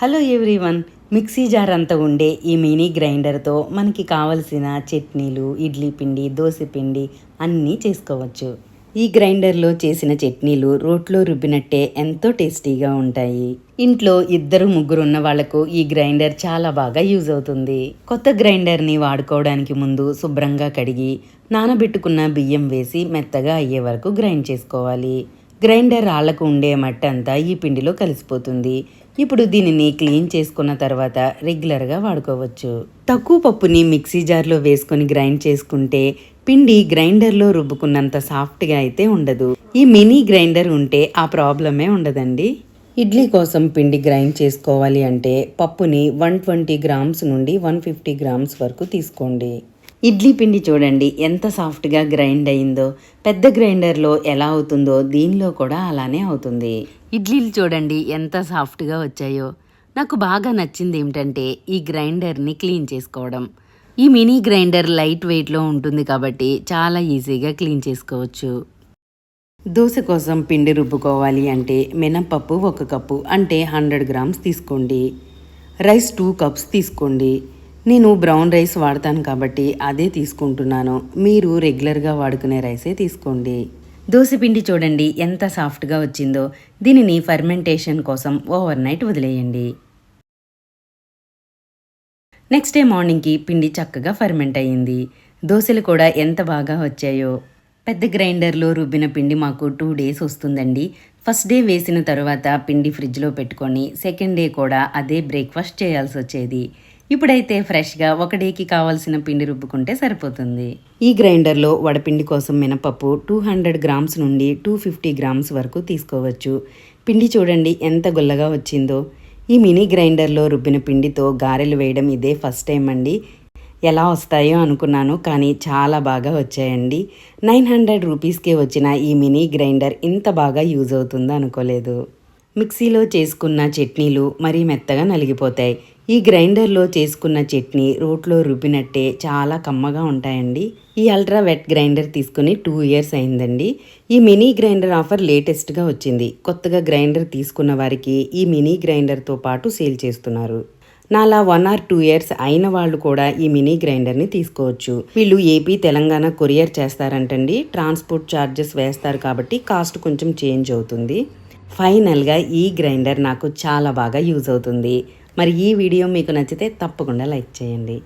Hello everyone mixie jar అంతా ఉండే ఈ మినీ గ్రైండర్తో మనకి కావలసిన చట్నీలు ఇడ్లీ పిండి దోశ పిండి అన్నీ చేసుకోవచ్చు. ఈ గ్రైండర్లో చేసిన చట్నీలు రోట్లో రుబ్బినట్టే ఎంతో టేస్టీగా ఉంటాయి. ఇంట్లో ఇద్దరు ముగ్గురు ఉన్న వాళ్ళకు ఈ గ్రైండర్ చాలా బాగా యూజ్ అవుతుంది. కొత్త గ్రైండర్ని వాడుకోవడానికి ముందు శుభ్రంగా కడిగి నానబెట్టుకున్న బియ్యం వేసి మెత్తగా అయ్యే వరకు గ్రైండ్ చేసుకోవాలి. గ్రైండర్ రాళ్ళకు ఉండే మట్ట అంతా ఈ పిండిలో కలిసిపోతుంది. ఇప్పుడు దీనిని క్లీన్ చేసుకున్న తర్వాత రెగ్యులర్గా వాడుకోవచ్చు. తక్కువ పప్పుని మిక్సీ జార్లో వేసుకొని గ్రైండ్ చేసుకుంటే పిండి గ్రైండర్లో రుబ్బుకున్నంత సాఫ్ట్గా అయితే ఉండదు. ఈ మినీ గ్రైండర్ ఉంటే ఆ ప్రాబ్లమే ఉండదండి. ఇడ్లీ కోసం పిండి గ్రైండ్ చేసుకోవాలి అంటే పప్పుని వన్ ట్వంటీ గ్రామ్స్ నుండి వన్ ఫిఫ్టీ గ్రామ్స్ వరకు తీసుకోండి. ఇడ్లీ పిండి చూడండి ఎంత సాఫ్ట్గా గ్రైండ్ అయిందో పెద్ద గ్రైండర్లో ఎలా అవుతుందో దీనిలో కూడా అలానే అవుతుంది. ఇడ్లీలు చూడండి ఎంత సాఫ్ట్గా వచ్చాయో. నాకు బాగా నచ్చింది ఏమిటంటే ఈ గ్రైండర్ని క్లీన్ చేసుకోవడం. ఈ మినీ గ్రైండర్ లైట్ వెయిట్లో ఉంటుంది కాబట్టి చాలా ఈజీగా క్లీన్ చేసుకోవచ్చు. దోశ కోసం పిండి రుబ్బుకోవాలి అంటే మినపప్పు ఒక కప్పు అంటే హండ్రెడ్ గ్రామ్స్ తీసుకోండి. రైస్ టూ కప్స్ తీసుకోండి. నేను బ్రౌన్ రైస్ వాడతాను కాబట్టి అదే తీసుకుంటున్నాను. మీరు రెగ్యులర్గా వాడుకునే రైసే తీసుకోండి. పిండి చూడండి ఎంత సాఫ్ట్గా వచ్చిందో. దీనిని ఫర్మెంటేషన్ కోసం ఓవర్ నైట్ వదిలేయండి. నెక్స్ట్ డే మార్నింగ్కి పిండి చక్కగా ఫర్మెంట్ అయ్యింది. దోశలు కూడా ఎంత బాగా వచ్చాయో. పెద్ద గ్రైండర్లో రుబ్బిన పిండి మాకు టూ డేస్ వస్తుందండి. ఫస్ట్ డే వేసిన తర్వాత పిండి ఫ్రిడ్జ్లో పెట్టుకొని సెకండ్ డే కూడా అదే బ్రేక్ఫాస్ట్ చేయాల్సి వచ్చేది. ఇప్పుడైతే ఫ్రెష్గా ఒక డేకి కావాల్సిన పిండి రుబ్బుకుంటే సరిపోతుంది. ఈ గ్రైండర్లో వడపిండి కోసం మినపప్పు టూ హండ్రెడ్ గ్రామ్స్ నుండి టూ ఫిఫ్టీ గ్రామ్స్ వరకు తీసుకోవచ్చు. పిండి చూడండి ఎంత గుల్లగా వచ్చిందో. ఈ మినీ గ్రైండర్లో రుబ్బిన పిండితో గారెలు వేయడం ఇదే ఫస్ట్ టైం అండి. ఎలా వస్తాయో అనుకున్నాను కానీ చాలా బాగా వచ్చాయండి. నైన్ హండ్రెడ్ రూపీస్కే వచ్చిన ఈ మినీ గ్రైండర్ ఇంత బాగా యూజ్ అవుతుందో అనుకోలేదు. మిక్సీలో చేసుకున్న చట్నీలు మరీ మెత్తగా నలిగిపోతాయి. ఈ గ్రైండర్లో చేసుకున్న చట్నీ రోట్లో రుబ్బినట్టే చాలా కమ్మగా ఉంటాయండి. ఈ అల్ట్రా వెట్ గ్రైండర్ తీసుకుని టూ ఇయర్స్ అయిందండి. ఈ మినీ గ్రైండర్ ఆఫర్ లేటెస్ట్గా వచ్చింది. కొత్తగా గ్రైండర్ తీసుకున్న వారికి ఈ మినీ గ్రైండర్తో పాటు సేల్ చేస్తున్నారు. నాలా వన్ ఆర్ టూ ఇయర్స్ అయిన వాళ్ళు కూడా ఈ మినీ గ్రైండర్ని తీసుకోవచ్చు. వీళ్ళు ఏపీ తెలంగాణ కొరియర్ చేస్తారంటండి. ట్రాన్స్పోర్ట్ ఛార్జెస్ వేస్తారు కాబట్టి కాస్ట్ కొంచెం చేంజ్ అవుతుంది. ఫైనల్గా ఈ గ్రైండర్ నాకు చాలా బాగా యూజ్ అవుతుంది. మరి ఈ వీడియో మీకు నచ్చితే తప్పకుండా లైక్ చేయండి.